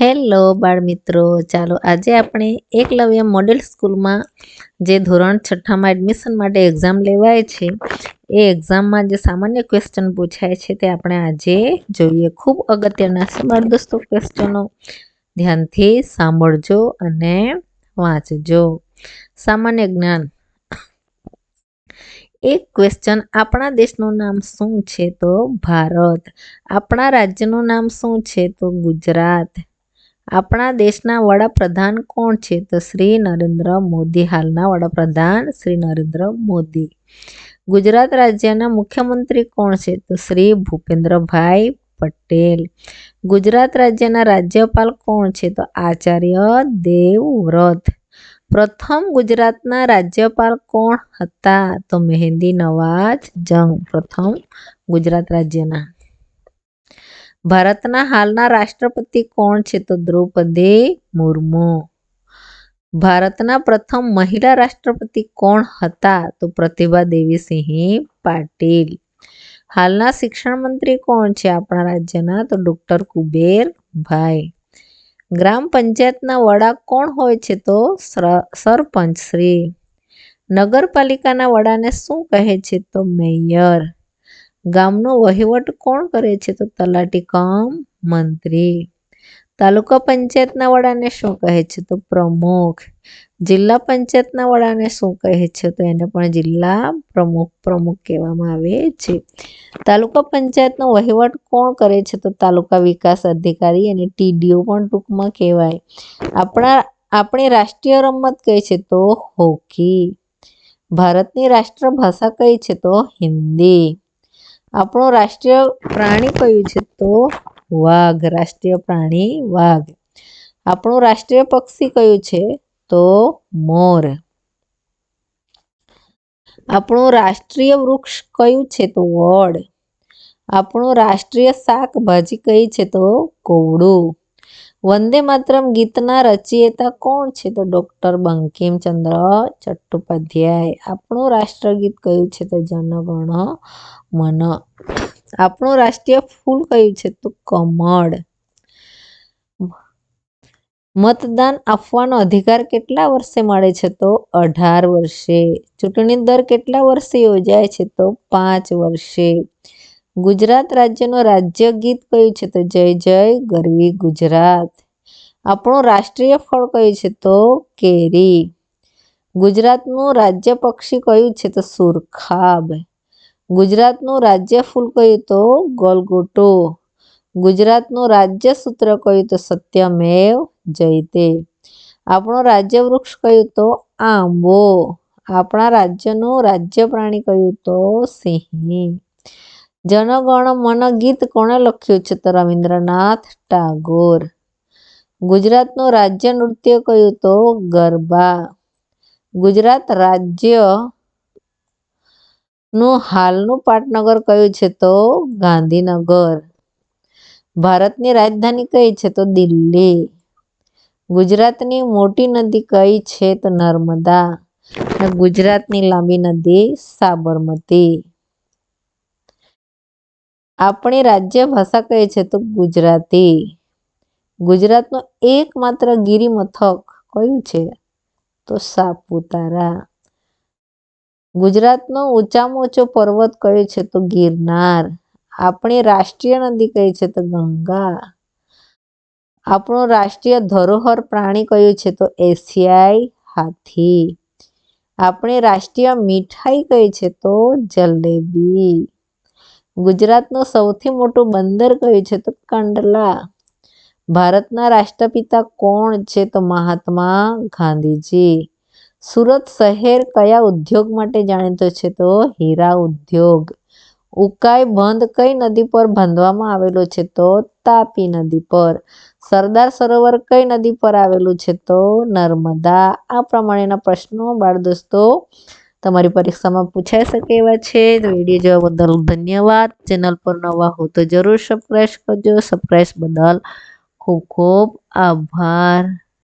Hello બાળ મિત્રો ચાલો આજે આપણે એકલવ્ય મોડેલ સ્કૂલમાં જે ધોરણ છઠ્ઠામાં એડમિશન માટે એક્ઝામ લેવાય છે, એ એક્ઝામમાં જે સામાન્ય ક્વેશ્ચન પૂછાય છે તે આપણે આજે જોઈએ. ખૂબ અગત્યના દોસ્તો ક્વેશ્ચનો ધ્યાનથી સાંભળજો અને વાંચજો. સામાન્ય જ્ઞાન. એક ક્વેશ્ચન આપણા દેશનું નામ શું છે? તો ભારત. આપણા રાજ્યનું નામ શું છે? તો ગુજરાત. આપણા દેશના વડાપ્રધાન કોણ છે? તો શ્રી નરેન્દ્ર મોદી. હાલના વડાપ્રધાન શ્રી નરેન્દ્ર મોદી. ગુજરાત રાજ્યના મુખ્યમંત્રી કોણ છે? તો શ્રી ભૂપેન્દ્રભાઈ પટેલ. ગુજરાત રાજ્યના રાજ્યપાલ કોણ છે? તો આચાર્ય દેવવ્રત. પ્રથમ ગુજરાતના રાજ્યપાલ કોણ હતા? તો મહેંદી નવાજ જંગ. પ્રથમ ગુજરાત રાજ્યના. ભારતના હાલના રાષ્ટ્રપતિ કોણ છે તો દ્રૌપદી મુર્મુ. ભારતના પ્રથમ મહિલા રાષ્ટ્રપતિ કોણ હતા તો પ્રતિભા દેવીસિંહ પાટીલ. હાલના શિક્ષણ મંત્રી કોણ છે આપણા રાજ્યના તો ડોક્ટર કુબેરભાઈ ગ્રામ પંચાયતના વડા કોણ હોય છે તો સરપંચ શ્રી. નગરપાલિકાના વડાને શું કહે છે તો મેયર. ગામનો વહીવટ કોણ કરે છે તો તલાટી કમ મંત્રી. તાલુકા પંચાયતના વડાને શું કહે છે તો પ્રમુખ. જિલ્લા પંચાયતના વડાને શું કહે છે તો એને પણ જિલ્લા પ્રમુખ પ્રમુખ કહેવામાં આવે છે. તાલુકા પંચાયતનો વહીવટ કોણ કરે છે તો તાલુકા વિકાસ અધિકારી અને ટીડીઓ પણ ટૂંકમાં કહેવાય. આપણા, આપણી રાષ્ટ્રીય રમત કઈ છે તો હોકી. ભારતની રાષ્ટ્રભાષા કઈ છે તો હિન્દી. આપણું રાષ્ટ્રીય પ્રાણી કયું છે તો વાઘ, રાષ્ટ્રીય પ્રાણી વાઘ. આપણું રાષ્ટ્રીય પક્ષી કયું છે તો મોર. આપણું રાષ્ટ્રીય વૃક્ષ કયું છે તો વડ. આપણું રાષ્ટ્રીય શાકભાજી કઈ છે તો કોવડું. વંદે માતરમ ગીતના રચયિતા કોણ છે? તો ડોક્ટર બંકિમચંદ્ર ચટ્ટોપાધ્યાય. આપણું રાષ્ટ્રગીત કયું છે તો જનગણ મન. આપણું રાષ્ટ્રીય ફૂલ કયું છે તો કમળ. મતદાન આપવાનો અધિકાર કેટલા વર્ષે મળે છે તો અઢાર વર્ષે. ચૂંટણી દર કેટલા વર્ષે યોજાય છે તો પાંચ વર્ષે. ગુજરાત રાજ્યનું રાજ્ય ગીત કયું છે તો જય જય ગરવી ગુજરાત. આપણું રાષ્ટ્રીય ફળ કયું છે તો કેરી. ગુજરાતનું રાજ્ય પક્ષી કયું છે તો સુરખાબ. ગુજરાતનું રાજ્ય ફૂલ કયું તો ગોલગોટો. ગુજરાતનું રાજ્ય સૂત્ર કયું તો સત્યમેવ જયતે. આપણું રાજ્ય વૃક્ષ કયું તો આંબો. આપણા રાજ્યનું રાજ્ય પ્રાણી કયું તો સિંહ. જનગણ મન ગીત કોણે લખ્યું છે? તો રવિન્દ્રનાથ ટાગોર. ગુજરાતનું રાજ્ય નૃત્ય કયું તો? ગરબા. ગુજરાત રાજ્યનું હાલનું પાટનગર કયું છે તો? ગાંધીનગર. ભારતની રાજધાની કઈ છે તો? દિલ્હી. ગુજરાતની મોટી નદી કઈ છે તો? નર્મદા. ગુજરાતની લાંબી નદી સાબરમતી. આપણી રાજ્ય ભાષા કઈ છે તો ગુજરાતી. ગુજરાતનું એકમાત્ર ગિરિમથક કયું છે? તો સાપુતારા. ગુજરાતનો ઊંચામાં ઊંચો પર્વત કયો છે? તો ગિરનાર. આપણી રાષ્ટ્રીય નદી કઈ છે? તો ગંગા. આપણું રાષ્ટ્રીય ધરોહર પ્રાણી કયું છે? તો એશિયાઈ હાથી. આપણી રાષ્ટ્રીય મીઠાઈ કઈ છે? તો જલેબી. ગુજરાતનું સૌથી મોટું બંદર કયું છે તો કંડલા. ભારતના રાષ્ટ્રપિતા કોણ છે તો મહાત્મા ગાંધીજી. સુરત શહેર કયા ઉદ્યોગ માટે જાણીતો છે તો હીરા ઉદ્યોગ. ઉકાઈ બંધ કઈ નદી પર બાંધવામાં આવેલો છે તો તાપી નદી પર. સરદાર સરોવર કઈ નદી પર આવેલું છે તો નર્મદા. આ પ્રમાણેના પ્રશ્નો બાળ દોસ્તો તમારી પરીક્ષામાં પૂછાઈ શકે એવા છે. તો વીડિયો જોવા બદલ ધન્યવાદ. ચેનલ પર નવા હો તો જરૂર સબસ્ક્રાઈબ કરજો. સબસ્ક્રાઈબ બદલ ખૂબ ખૂબ આભાર.